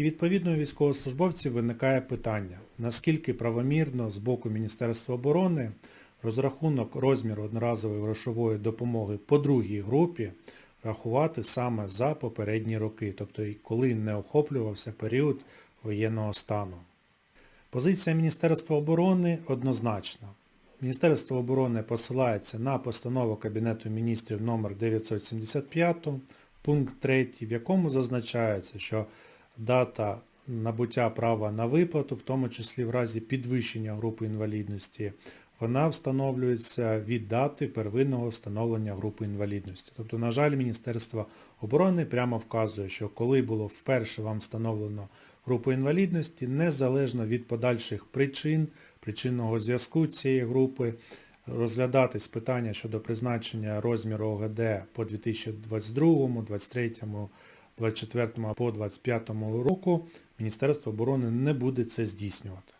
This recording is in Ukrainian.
І відповідно у військовослужбовців виникає питання, наскільки правомірно з боку Міністерства оборони розрахунок розміру одноразової грошової допомоги по другій групі рахувати саме за попередні роки, тобто коли не охоплювався період воєнного стану. Позиція Міністерства оборони однозначна. Міністерство оборони посилається на постанову Кабінету міністрів номер 975, пункт 3, в якому зазначається, що дата набуття права на виплату, в тому числі в разі підвищення групи інвалідності, вона встановлюється від дати первинного встановлення групи інвалідності. Тобто, на жаль, Міністерство оборони прямо вказує, що коли було вперше вам встановлено групу інвалідності, незалежно від подальших причин, причинного зв'язку цієї групи, розглядатись питання щодо призначення розміру ОГД по 2022, 2023, 2024 або 2025 року, Міністерство оборони не буде це здійснювати.